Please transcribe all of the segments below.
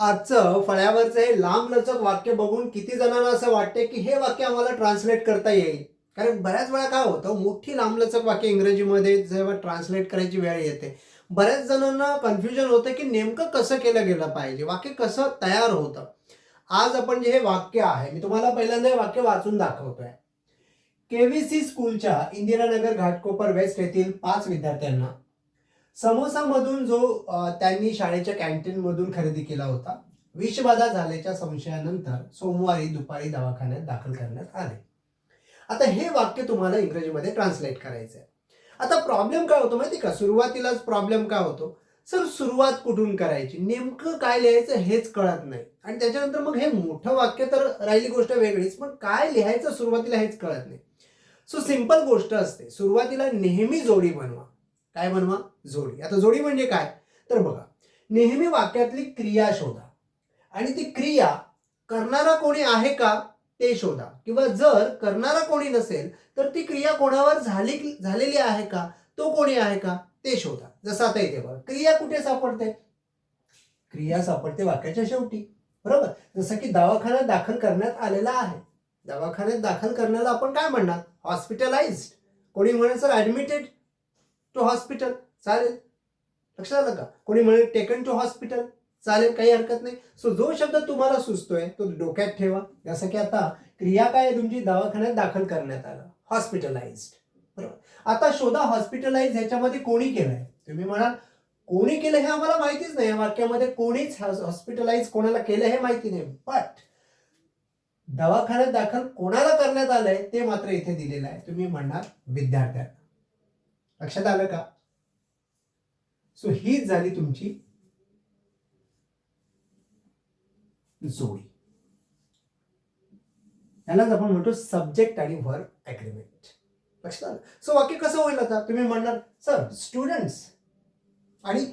आजचं फळ्यावरचं हे लांब लचक वाक्य बघून किती जणांना असं वाटते की हे वाक्य आम्हाला ट्रान्सलेट करता येईल? कारण बऱ्याच वेळा काय होतं मोठी लांबलचक वाक्य इंग्रजीमध्ये जेव्हा ट्रान्सलेट करायची वेळ येते बऱ्याच जणांना कन्फ्युजन होतं की नेमकं कसं केलं गेलं पाहिजे वाक्य कसं तयार होतं. आज आपण जे हे वाक्य आहे मी तुम्हाला पहिल्यांदा हे वाक्य वाचून दाखवतोय. केव्हीसी स्कूलच्या इंदिरानगर घाटकोपर वेस्ट येथील पाच विद्यार्थ्यांना समोसामधून जो त्यांनी शाळेच्या कॅन्टीनमधून खरेदी केला होता विषबाधा झाल्याच्या संशयानंतर सोमवारी दुपारी दवाखान्यात दाखल करण्यात आले. आता हे वाक्य तुम्हाला इंग्रजीमध्ये ट्रान्सलेट करायचं आहे. आता प्रॉब्लेम काय होतो माहिती का? सुरुवातीलाच प्रॉब्लेम काय होतो? सर सुरुवात कुठून करायची? नेमकं काय लिहायचं हेच कळत नाही. आणि त्याच्यानंतर मग हे मोठं वाक्य तर राहिली गोष्ट वेगळीच पण काय लिहायचं सुरुवातीला हेच कळत नाही. सो सिंपल गोष्ट असते. सुरुवातीला नेहमी जोडी बनवा. काय बनवा? जोडी. आता जोडी म्हणजे काय? तर बघा नेहमी वाक्यातली क्रिया शोधा. आणि ती क्रिया करणारा कोणी आहे का ते शोधा. किंवा जर करणारा कोणी नसेल तर ती क्रिया कोणावर झाली झालेली आहे का तो कोणी आहे का ते शोधा. जसं आता इथे बघा क्रिया कुठे सापडते? क्रिया सापडते वाक्याच्या शेवटी. बरोबर? जसं की दवाखान्यात दाखल करण्यात आलेला आहे. दवाखान्यात दाखल करण्याला आपण काय म्हणणार? हॉस्पिटलाइज्ड कोणी म्हणेल सर ऍडमिटेड टू हॉस्पिटल चालेल. लक्षात आलं का? कोणी म्हणेल टेकन टू हॉस्पिटल चालेल काही हरकत नाही. सो जो शब्द तुम्हाला सुचतोय तो डोक्यात ठेवा. जसं की आता क्रिया काय आहे तुमची? दवाखान्यात दाखल करण्यात आलं. हॉस्पिटलाइज्ड बरोबर. आता शोधा हॉस्पिटलाइज ह्याच्यामध्ये कोणी केलंय? तुम्ही म्हणाल कोणी केलं हे आम्हाला माहितीच नाही. या वाक्यामध्ये कोणीच हॉस्पिटलाइज कोणाला केलं हे माहिती नाही. बट दवाखान्यात दाखल कोणाला करण्यात आलंय ते मात्र इथे दिलेलं आहे. तुम्ही म्हणणार विद्यार्थ्यांना. लक्षात आलं का? सो ही झाली तुमची जोडी. यालाच आपण म्हणतो सब्जेक्ट आणि वर्क ऍग्रीमेंट लक्षात आलं? सो वाक्य कसं होईल आता? तुम्ही म्हणणार सर स्टुडंट्स आणि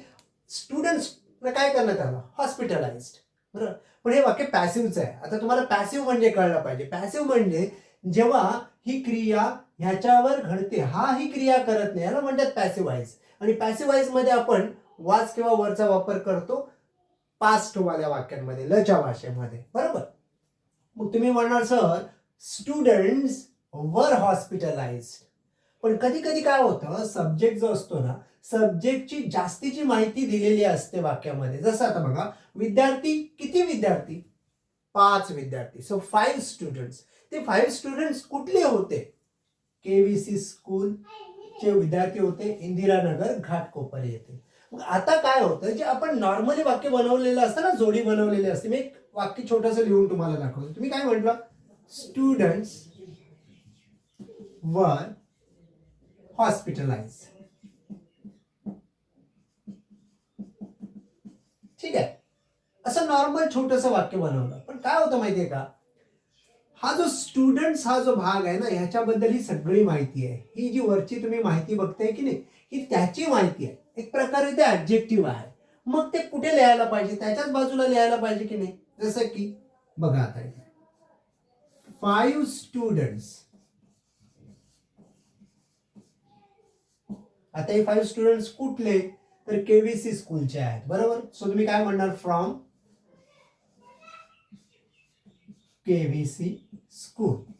स्टुडंट्स काय करण्यात आलं? हॉस्पिटलाइज्ड बरोबर पण हे वाक्य पॅसिव्हचं आहे. आता तुम्हाला पॅसिव्ह म्हणजे कळलं पाहिजे. पॅसिव्ह म्हणजे जेव्हा ही क्रिया ह्याच्यावर घडते. हा ही क्रिया करत नाही. याला म्हणतात पॅसिवाईज आणि पॅसिवाईजमध्ये आपण वाच किंवा वरचा वापर करतो. पास्टवाल्या वाक्यांमध्ये लच्या भाषेमध्ये. बरोबर? मग तुम्ही म्हणणार सर स्टुडंट्स वर हॉस्पिटलाइज पण कधी कधी काय होतं सब्जेक्ट जो असतो ना सब्जेक्टची जास्तीची माहिती दिलेली असते वाक्यामध्ये. जसं आता बघा विद्यार्थी किती विद्यार्थी? पाच विद्यार्थी. सो फाईव्ह स्टुडंट्स ते फाईव्ह स्टुडंट्स कुठले होते? के व्ही सी स्कूलचे विद्यार्थी होते इंदिरानगर घाटकोपर येथे. मग आता काय होतं जे आपण नॉर्मली वाक्य बनवलेलं असतं ना जोडी बनवलेली असते मी एक वाक्य छोटंसं लिहून तुम्हाला दाखवतो. तुम्ही काय म्हटलं? स्टुडंट्स वर हॉस्पिटलाइज ठीक आहे? असं नॉर्मल छोटंसं वाक्य बनवलं. पण काय होतं माहितीये का? हा जो स्टुडंट्स हा जो भाग आहे ना ह्याच्याबद्दल ही सगळी माहिती आहे. ही जी वरची तुम्ही माहिती बघताय की नाही ही त्याची माहिती आहे. एक प्रकारे ते ऍब्जेक्टिव्ह आहे. मग ते कुठे लिहायला पाहिजे? त्याच्याच बाजूला लिहायला पाहिजे की नाही? जसं की बघा आता फाईव्ह स्टुडंट्स आता हे फाईव्ह स्टुडंट्स कुठले? तर केव्हीसी स्कूलचे आहेत. बरोबर? सो तुम्ही काय म्हणणार? From KVC school.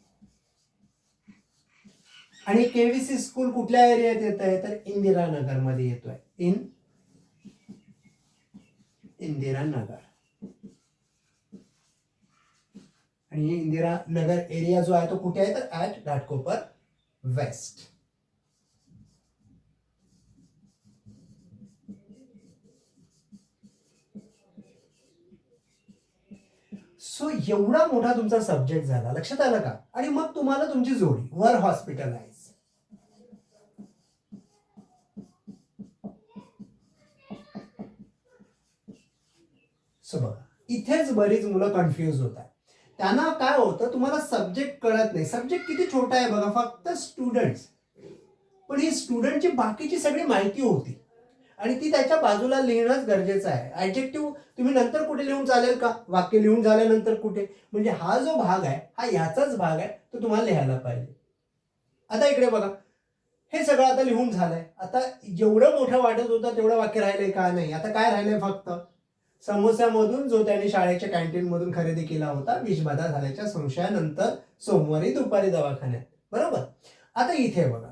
आणि केव्हीसी स्कूल कुठल्या एरियात येत आहे? तर इंदिरानगरमध्ये येतोय. इन इंदिरानगर आणि इंदिरानगर एरिया जो आहे तो कुठे आहे? तर ऍट घाटकोपर वेस्ट सो एवढा मोठा तुमचा सब्जेक्ट झाला. लक्षात आलं का? आणि मग तुम्हाला तुमची जोडी वर हॉस्पिटलाइज सो बघा इथेच बरीच मुलं कन्फ्युज होतात. त्यांना काय होतं तुम्हाला सब्जेक्ट कळत नाही. सब्जेक्ट किती छोटा आहे बघा फक्त स्टुडंट्स पण ही स्टुडंटची बाकीची सगळी माहिती होती. आणि ती त्याच्या बाजूला लिहिणंच गरजेचं आहे. ऍडजेक्टिव्ह तुम्ही नंतर कुठे लिहून चालेल का? वाक्य लिहून झाल्यानंतर कुठे? म्हणजे हा जो भाग आहे हा याचाच भाग आहे तो तुम्हाला लिहायला पाहिजे. आता इकडे बघा. हे सगळं आता लिहून झालंय. आता जेवढं मोठं वाटत होतं तेवढं वाक्य राहिलंय का नाही? आता काय राहिलंय फक्त? समोस्यामधून जो त्याने शाळेच्या कॅन्टीन मधून खरेदी केला होता विषबाधा झाल्याच्या संशयानंतर सोमवारी दुपारी दवाखान्यात. बरोबर? आता इथे बघा.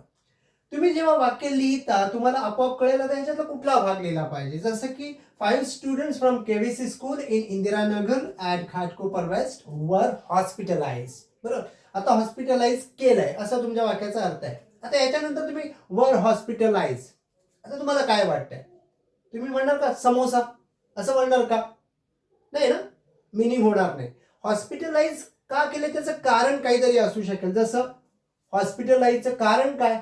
तुम्ही जेव्हा वाक्य लिहिता तुम्हाला आपोआप कळेल आता ह्याच्यातला कुठला भाग लिहिला पाहिजे. जसं की five students from KVC school in Indiranagar at Ghatkopar west वर हॉस्पिटलाइज बरोबर? आता हॉस्पिटलाइज केलंय असा तुमच्या वाक्याचा अर्थ आहे. आता याच्यानंतर तुम्ही वर हॉस्पिटलाइज आता तुम्हाला काय वाटतंय? तुम्ही म्हणणार का समोसा? असं म्हणणार का? नाही ना? मिनिंग होणार नाही. हॉस्पिटलाइज का केलं त्याचं कारण काहीतरी असू शकेल. जसं हॉस्पिटलाइजचं कारण काय?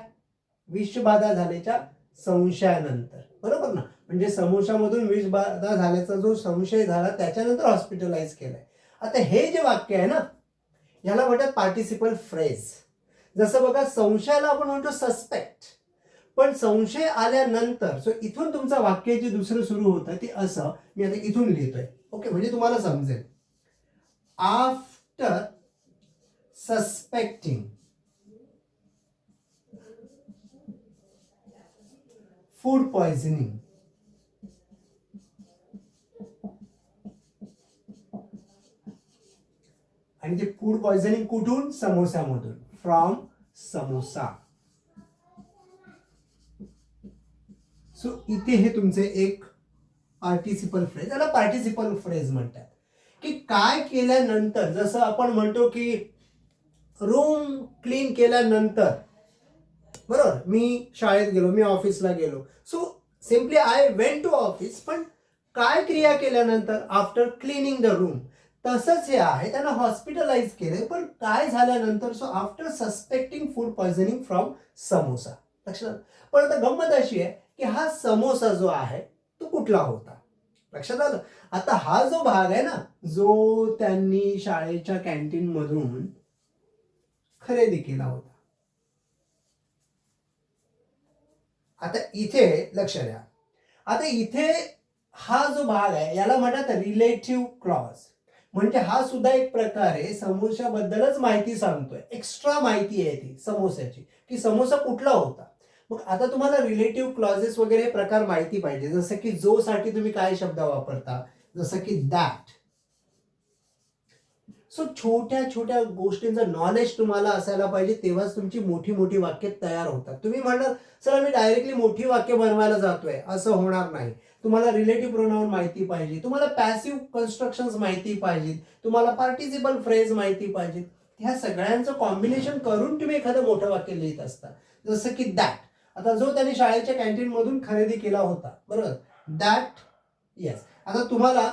विषबाधा झाल्याच्या संशयानंतर. बरोबर ना? म्हणजे समोशामधून विषबाधा झाल्याचा जो संशय झाला त्याच्यानंतर हॉस्पिटलाइज केलाय. आता हे जे वाक्य आहे ना याला म्हणतात पार्टिसिपल फ्रेज जसं बघा संशयाला आपण म्हणतो सस्पेक्ट पण संशय आल्यानंतर सो इथून तुमचं वाक्य जे दुसरं सुरू होतं ते असं मी आता इथून लिहितोय. ओके म्हणजे तुम्हाला समजेल. आफ्टर सस्पेक्टिंग फूड पॉइझनिंग आणि ते फूड पॉइझनिंग कुठून? समोसामधून. फ्रॉम समोसा. सो इथे हे तुमचे एक पार्टिसिपल फ्रेज याला पार्टिसिपल फ्रेज म्हणतात. की काय केल्यानंतर जसं आपण म्हणतो की रूम क्लीन केल्यानंतर बरोबर? मी शाळेत गेलो मी ऑफिसला गेलो. So simply I went to office पण काय क्रिया केल्यानंतर? आफ्टर क्लिनिंग द रूम तसंच हे आहे त्यांना हॉस्पिटलाइज केले पण काय झाल्यानंतर? So after suspecting food poisoning from samosa लक्षात पण आता गंमत अशी आहे की हा समोसा जो आहे तो कुठला होता? लक्षात आलं? आता हा जो भाग आहे ना जो त्यांनी शाळेच्या कॅन्टीन मधून खरेदी केला होता. आता इथे लक्ष द्या. आता इथे हा जो भाग आहे याला म्हणतात रिलेटिव्ह क्लॉज म्हणजे हा सुद्धा एक प्रकारे समोशाबद्दलच माहिती सांगतोय. एक्स्ट्रा माहिती आहे ती समोस्याची की समोसा कुठला होता. मग आता तुम्हाला रिलेटिव्ह क्लॉजेस वगैरे प्रकार माहिती पाहिजे. जसं की जो साठी तुम्ही काय शब्द वापरता? जसं की दॅट सो छोट्या छोट्या गोष्टींचं नॉलेज तुम्हाला असायला पाहिजे तेव्हाच तुमची मोठी मोठी वाक्य तयार होतात. तुम्ही म्हणणार सर मी डायरेक्टली मोठी वाक्य बनवायला जातोय. असं होणार नाही. तुम्हाला रिलेटिव्ह प्रोनाऊन माहिती पाहिजे. तुम्हाला पॅसिव्ह कन्स्ट्रक्शन माहिती पाहिजेत. तुम्हाला पार्टिसिपल फ्रेज माहिती पाहिजेत. ह्या सगळ्यांचं कॉम्बिनेशन करून तुम्ही एखादं मोठं वाक्य लिहित असता. जसं की दॅट आता जो त्यांनी शाळेच्या कॅन्टीन मधून खरेदी केला होता. बरोबर? दॅट येस आता तुम्हाला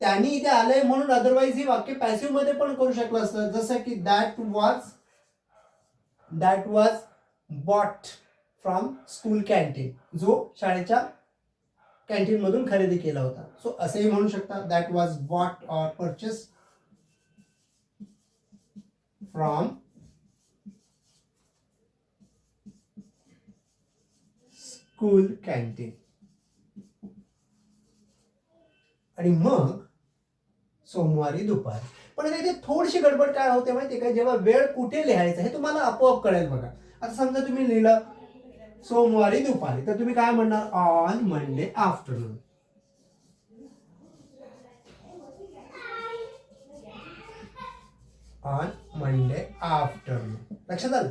त्यांनी इथे आलंय म्हणून अदरवाईज ही वाक्य पॅसिव्हमध्ये पण करू शकलं असतं. जसं की that was that was bought from school canteen जो शाळेच्या कॅन्टीन मधून खरेदी केला होता. सो असेही म्हणू शकता. That was bought or purchase from school canteen आणि मग सोमवारी दुपारी. पण आता इथे थोडीशी गडबड काय होते माहिती का? जेव्हा वेळ कुठे लिहायचा हे तुम्हाला आपोआप कळेल बघा. आता समजा तुम्ही लिहिलं सोमवारी दुपारी तर तुम्ही काय म्हणणार? On Monday afternoon on Monday afternoon लक्षात आलं?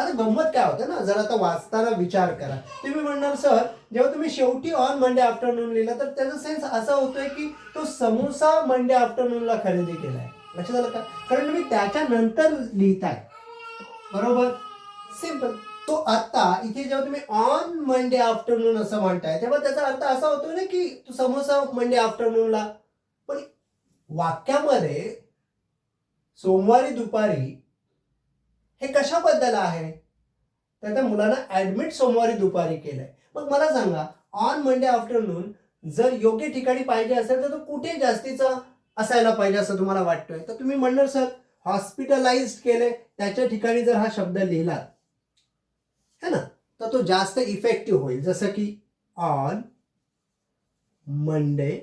आता गंमत काय होतं ना? जर आता वाचताना विचार करा. तुम्ही म्हणणार सर जेव्हा तुम्ही शेवटी ऑन मंडे आफ्टरनून लिहिला तर त्याचा सेन्स असा होतोय की तो समोसा मंडे आफ्टरनूनला खरेदी केलाय. लक्षात आलं का? कारण तुम्ही त्याच्यानंतर लिहिताय. बरोबर? सिंपल तो आता इथे जेव्हा तुम्ही ऑन मंडे आफ्टरनून असं म्हणताय तेव्हा त्याचा अर्थ असा होतो ना की तो समोसा मंडे आफ्टरनूनला पण वाक्यामध्ये सोमवारी दुपारी हे कशाबद्दल आहे? तर त्या मुलांना ऍडमिट सोमवारी दुपारी केलंय. मग मला सांगा ऑन मंडे आफ्टरनून जर योग्य ठिकाणी पाहिजे असेल तर तो कुठे जास्तीचा असायला पाहिजे असं तुम्हाला वाटतोय? तर तुम्ही म्हणणार सर हॉस्पिटलाइज केले त्याच्या ठिकाणी जर हा शब्द लिहिला है ना तर तो जास्त इफेक्टिव्ह होईल. जसं की ऑन मंडे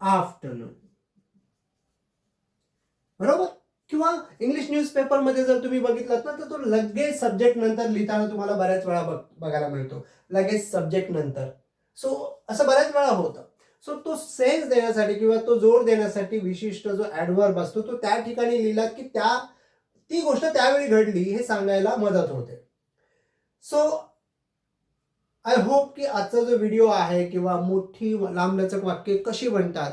आफ्टरनून बरोबर? किंवा इंग्लिश न्यूजपेपरमध्ये जर तुम्ही बघितलात ना तर तो लगेच सब्जेक्ट नंतर लिहिताना तुम्हाला बऱ्याच वेळा बघ बघायला मिळतो. लगेच सब्जेक्ट नंतर. सो असं बऱ्याच वेळा होतं. सो तो सेन्स देण्यासाठी किंवा तो जोर देण्यासाठी विशिष्ट जो ॲडवर्ब असतो तो त्या ठिकाणी लिहिला की त्या ती गोष्ट त्यावेळी घडली हे सांगायला मदत होते. सो आय होप की आजचा जो व्हिडिओ आहे किंवा मोठी लांबलचक वाक्य कशी बनतात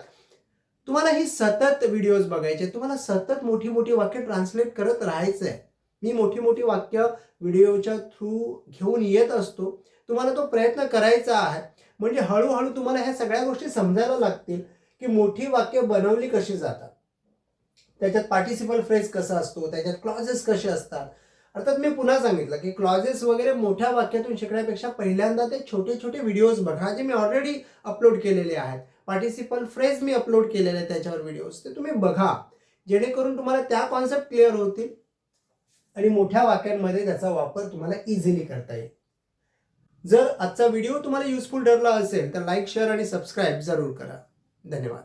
तुम्हाला ही सतत व्हिडिओज बघायचे तुम्हाला सतत मोठी मोठी वाक्य ट्रान्सलेट करत राहायचं आहे. मी मोठी मोठी वाक्य व्हिडिओच्या थ्रू घेऊन येत असतो. तुम्हाला तो प्रयत्न करायचा आहे. म्हणजे हळूहळू तुम्हाला ह्या सगळ्या गोष्टी समजायला लागतील की मोठी वाक्य बनवली कशी जातात. त्याच्यात पार्टिसिपल फ्रेज कसा असतो? त्याच्यात क्लॉजेस कसे असतात? अर्थात मी पुन्हा सांगितलं की क्लॉजेस वगैरे मोठ्या वाक्यातून शिकण्यापेक्षा पहिल्यांदा ते छोटे छोटे व्हिडिओज बघा जे मी ऑलरेडी अपलोड केलेले आहेत. पार्टिसिपल फ्रेज मी अपलोड केलेले आहेत त्याच्यावर व्हिडिओज ते तुम्ही बघा. जेणेकरून तुम्हाला त्या कॉन्सेप्ट क्लिअर होतील आणि मोठ्या वाक्यांमध्ये त्याचा वापर तुम्हाला इझिली करता येईल. जर आजचा व्हिडिओ तुम्हाला युजफुल ठरला असेल तर लाईक शेअर आणि सबस्क्राईब जरूर करा. धन्यवाद.